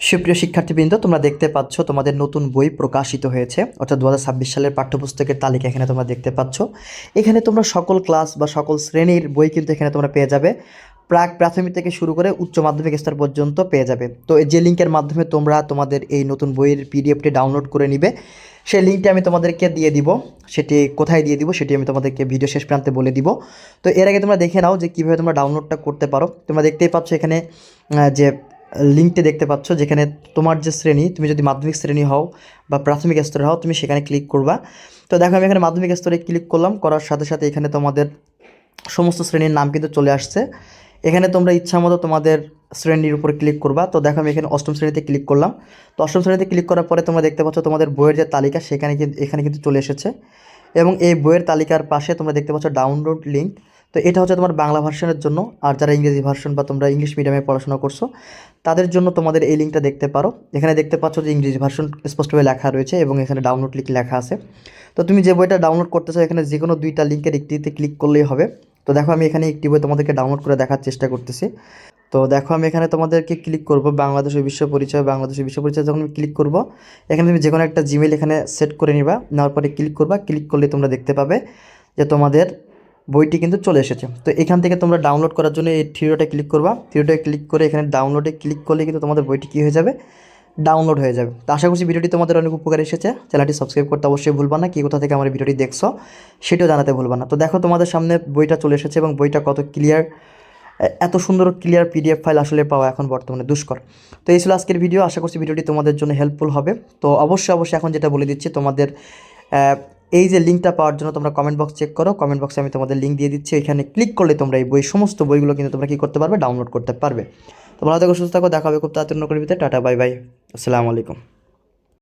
সুপ্রিয় শিক্ষার্থীবৃন্দ, তোমরা দেখতে পাচ্ছ তোমাদের নতুন বই প্রকাশিত হয়েছে, অর্থাৎ দু হাজার ছাব্বিশ সালের পাঠ্যপুস্তকের তালিকা এখানে তোমরা দেখতে পাচ্ছ। এখানে তোমরা সকল ক্লাস বা সকল শ্রেণির বই কিন্তু এখানে তোমরা পেয়ে যাবে। প্রাক প্রাথমিক থেকে শুরু করে উচ্চ মাধ্যমিক স্তর পর্যন্ত পেয়ে যাবে। তো যে লিঙ্কের মাধ্যমে তোমরা তোমাদের এই নতুন বইয়ের পিডিএফটি ডাউনলোড করে নিবে, সেই লিঙ্কটি আমি তোমাদেরকে দিয়ে দিব। সেটি কোথায় দিয়ে দিব সেটি আমি তোমাদেরকে ভিডিও শেষ প্রান্তে বলে দিব। তো এর আগে তোমরা দেখে নাও যে কীভাবে তোমরা ডাউনলোডটা করতে পারো। তোমরা দেখতেই পাচ্ছ এখানে যে লিঙ্কটি দেখতে পাচ্ছ, যেখানে তোমার যে শ্রেণি, তুমি যদি মাধ্যমিক শ্রেণি হও বা প্রাথমিক স্তরে হও, তুমি সেখানে ক্লিক করবা। তো দেখো, আমি এখানে মাধ্যমিক স্তরে ক্লিক করলাম, করার সাথে সাথে এখানে তোমাদের সমস্ত শ্রেণির নাম কিন্তু চলে আসছে। এখানে তোমরা ইচ্ছা মতো তোমাদের শ্রেণির উপর ক্লিক করবা। তো দেখো, আমি এখানে অষ্টম শ্রেণীতে ক্লিক করলাম। তো অষ্টম শ্রেণীতে ক্লিক করার পরে তোমরা দেখতে পাচ্ছ, তোমাদের বইয়ের যে তালিকা, সেখানে কিন্তু, এখানে কিন্তু চলে এসেছে। এবং এই বইয়ের তালিকার পাশে তোমরা দেখতে পাচ্ছ ডাউনলোড লিঙ্ক তো এটা হচ্ছে তোমার বাংলা ভার্সনের জন্য, আর যারা ইংরেজি ভার্সন বা তোমরা ইংলিশ মিডিয়ামে পড়াশোনা করছ, তাদের জন্য তোমাদের এই লিঙ্কটা দেখতে পারো। এখানে দেখতে পাচ্ছ যে ইংরেজি ভার্সন স্পষ্টভাবে লেখা রয়েছে এবং এখানে ডাউনলোড লিঙ্ক লেখা আছে। তো তুমি যে বইটা ডাউনলোড করতে চাও, এখানে যে কোনো দুইটা লিঙ্কের একটিতে ক্লিক করলেই হবে। তো দেখো, আমি এখানে একটি বই তোমাদেরকে ডাউনলোড করে দেখার চেষ্টা করতেছি। তো দেখো, আমি এখানে তোমাদেরকে ক্লিক করব বাংলাদেশের বিশ্ব পরিচয় বাংলাদেশের বিশ্ব পরিচয় যখন আমি ক্লিক করব, এখানে তুমি যে কোনো একটা জিমেল এখানে সেট করে নিবা, নেওয়ার পরে ক্লিক করবা ক্লিক করলে তোমরা দেখতে পাবে যে তোমাদের বইটি কিন্তু চলে এসেছে। তো এখান থেকে তোমরা ডাউনলোড করার জন্য এই থ্রিডোটা ক্লিক করবা। থ্রিডোটা ক্লিক করে এখানে ডাউনলোডে ক্লিক করলে কিন্তু তোমাদের বইটি কী হয়ে যাবে? ডাউনলোড হয়ে যাবে। তো আশা করছি ভিডিওটি তোমাদের অনেক উপকার এসেছে। চ্যানেলটি সাবস্ক্রাইব করতে অবশ্যই ভুলবা না। কি কোথা থেকে আমার ভিডিওটি দেখছ, সেটাও জানাতে ভুলবা না। তো দেখো তোমাদের সামনে বইটা চলে এসেছে এবং বইটা কত ক্লিয়ার এত সুন্দর ক্লিয়ার পিডিএফ ফাইল আসলে পাওয়া এখন বর্তমানে দুষ্কর। তো এই ছিল আজকের ভিডিও। আশা করছি ভিডিওটি তোমাদের জন্য হেল্পফুল হবে। তো অবশ্যই অবশ্যই এখন যেটা বলে দিচ্ছি, তোমাদের এই যে লিঙ্কটা পাওয়ার জন্য তোমরা কমেন্ট বক্স চেক করো কমেন্ট বক্সে আমি তোমাদের লিঙ্ক দিয়ে দিচ্ছি, এখানে ক্লিক করলে তোমরা এই বই, সমস্ত বইগুলো কিন্তু তোমরা কী করতে পারবে ডাউনলোড করতে পারবে। তো ভালো থাকো, সুস্থ থাকো, দেখা হবে খুব তাড়াতাড়ি অন্য ভিতরে টাটা বাই বাই আসসালামু আলাইকুম।